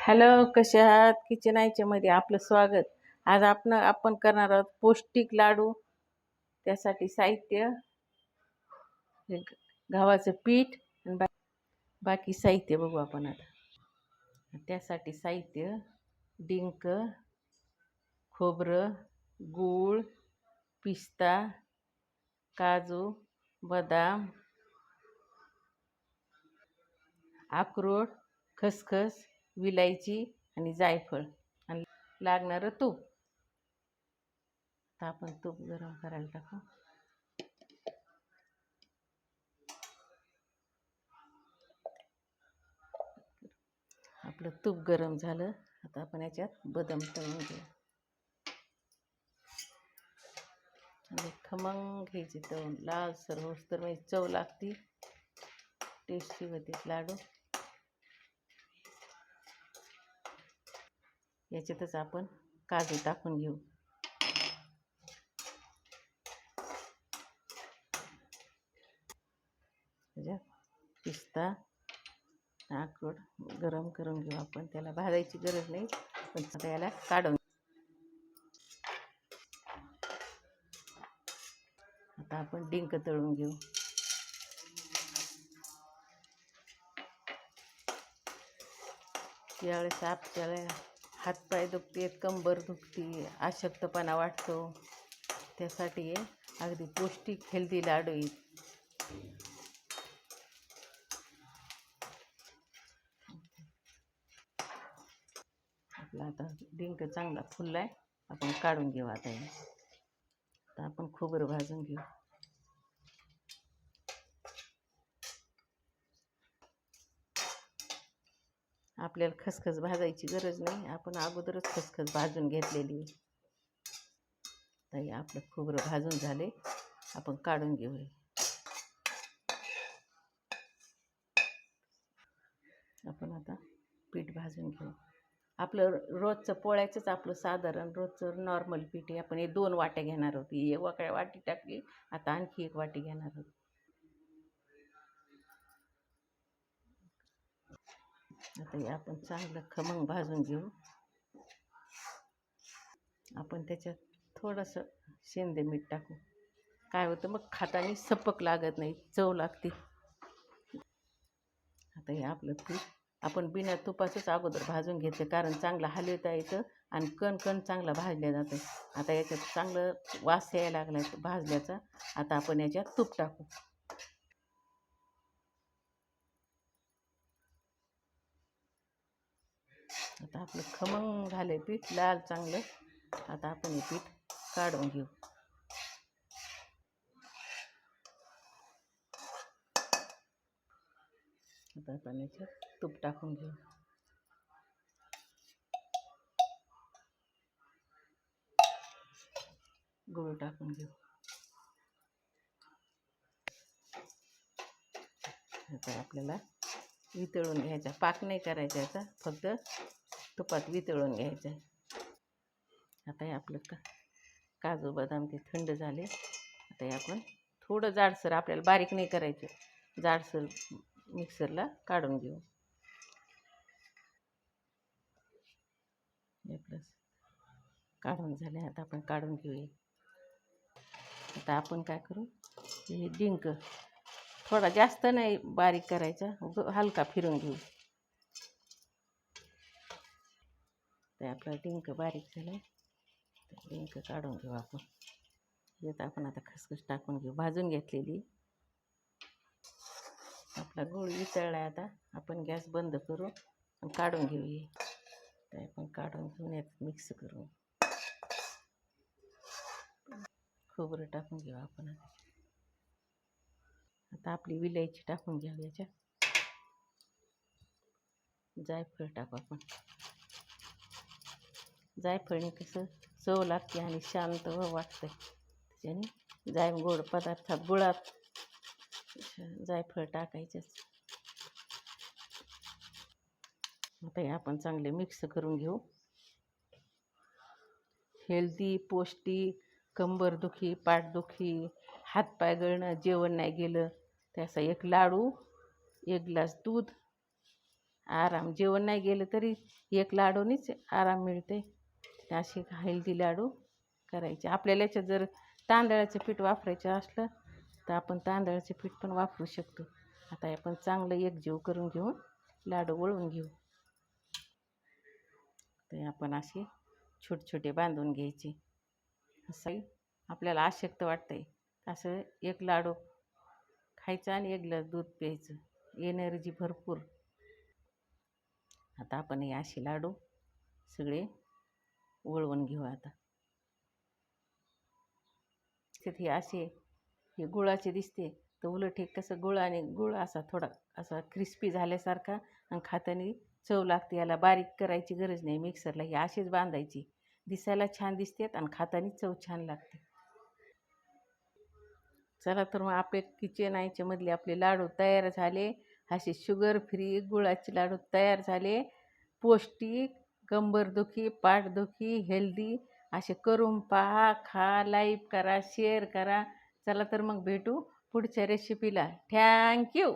Hello कशा आहात? Kitchen आयच्यामध्ये आपलं स्वागत. आज आपण आपण करणार आहोत पौष्टिक लाडू. त्यासाठी साहित्य हे गव्हाचं पीठ आणि बा बाकी साहित्य बघू आपण आता. त्यासाठी साहित्य डिंक खोबरं गूळ पिस्ता काजू बदाम अक्रोड खसखस विलायची आणि जायफळ आणि लागणारं तूप. आता आपण तूप गरम करायला टाकू. आपलं तूप गरम झालं. आता आपण याच्यात बदाम तळून घेऊ. आणि खमंग घ्यायचे तळून लाल होस तर म्हणजे चव लागती. टेस्टी होते लाडू. याच्यातच आपण काजू टाकून घेऊ. म्हणजे पिस्ता आकड गरम करून घेऊ आपण. त्याला भाजायची गरज नाही पण आता याला काढून आता आपण डिंक तळून घेऊ. यावेळेस आपल्याला हातपाय दुखते कंबर दुखते अशक्तपणा वाटतो. त्यासाठी अगदी पौष्टिक हेल्दी लाडू आहेत आपला आता डिंक चांगला फुलला आहे आपण काढून घेऊ आता आता आपण खोबरं भाजून घेऊ. आपल्याला खसखस भाजायची गरज नाही. आपण अगोदरच खसखस भाजून घेतलेली आहे. आपलं खोबरं भाजून झाले. आपण काढून घेऊ हे. आपण आता पीठ भाजून घेऊ. आपलं रोजचं पोळ्याचंच आपलं साधारण रोजचं नॉर्मल पीठ आहे. आपण हे दोन वाट्या घेणार आहोत. एक वाकड्या वाटी टाकली. आता आणखी एक वाटी घेणार होती आता हे आपण चांगलं खमंग भाजून घेऊ. आपण त्याच्यात थोडंसं शेंदे मीठ टाकू. काय होतं मग खाताने सपक लागत नाही चव लागते. आता हे आपलं पीठ आपण बिना तुपाचंच अगोदर भाजून घेते कारण चांगलं हलवता येतं आणि कण कण चांगला भाजल्या जातं. आता याच्यात चांगलं वास यायला लागला भाजल्याचा. आता आपण याच्यात तूप टाकू. आता आपलं खमंग झालं पीठ लाल चांगलं. आता आपण हे पीठ काढून घेऊ. आता आपण याच्यात तूप टाकून घेऊ. गूळ टाकून घेऊ. आता आपल्याला वितळून घ्यायचा. पाक नाही करायचा याचा. फक्त तुपात वितळून घ्यायचं. आहे आता हे आपलं का काजू बदाम ते थंड झाले. आता हे आपण थोडं जाडसर आपल्याला बारीक नाही करायचं. जाडसर मिक्सरला काढून घेऊ. प्लस काढून झाले आता आपण काढून घेऊया. आता आपण काय करू हे डिंक थोडा जास्त नाही बारीक करायचा. हलका फिरून घेऊ. ते आपला डिंक बारीक झाला डिंक काढून घेऊ आपण. यात आपण आता खसखस टाकून घेऊ. भाजून घेतलेली. आपला गूळ वितळला आहे आता. आपण गॅस बंद करू आणि काढून घेऊ हे. ते आपण काढून घेऊन यात मिक्स करू. खोबरं टाकून घेऊ आपण आता. आपली विलायची टाकून घेऊ याच्यात जायफळ टाकू आपण. जायफळने कसं चव लागते आणि शांत व वाटतं त्याच्याने जाय गोड पदार्थात गुळात जायफळ टाकायचंच. आता हे आपण चांगले मिक्स करून घेऊ. हेल्दी पौष्टिक कंबरदुखी पाठदुखी हातपाय गळणं जेवण नाही गेलं त्याचा एक लाडू एक ग्लास दूध आराम. जेवण नाही गेलं तरी एक लाडूनीच आराम मिळते असे हेल्दी लाडू करायचे. आपल्याला याच्यात जर तांदळाचं पीठ वापरायचं असलं तर आपण तांदळाचं पीठ पण वापरू शकतो. आता आपण चांगलं एकजीव करून घेऊन लाडू वळून घेऊ. ते आपण असे छोटे छोटे बांधून घ्यायचे. असं आपल्याला आशक्त वाटतंय. असं एक लाडू खायचा आणि एक ग्लास दूध प्यायचं. एनर्जी भरपूर. आता आपण हे असे लाडू सगळे वळवून घेऊ आता. हे असे हे गुळाचे दिसते. तर उलट हे कसं गुळ आणि गुळ असा थोडा असा क्रिस्पी झाल्यासारखा आणि खाताना चव लागते. याला बारीक करायची गरज नाही. मिक्सरला ही अशीच बांधायची. दिसायला छान दिसतात आणि खाताना चव छान लागते. चला तर मग आपले किचन आयचे मधले आपले लाडू तयार झाले. असे शुगर फ्री गुळाचे लाडू तयार झाले. पौष्टिक कंबरदुखी पाठदुखी हेल्दी असे करून पहा खा लाईक करा शेअर करा. चला तर मग भेटू पुढच्या रेसिपीला थँक्यू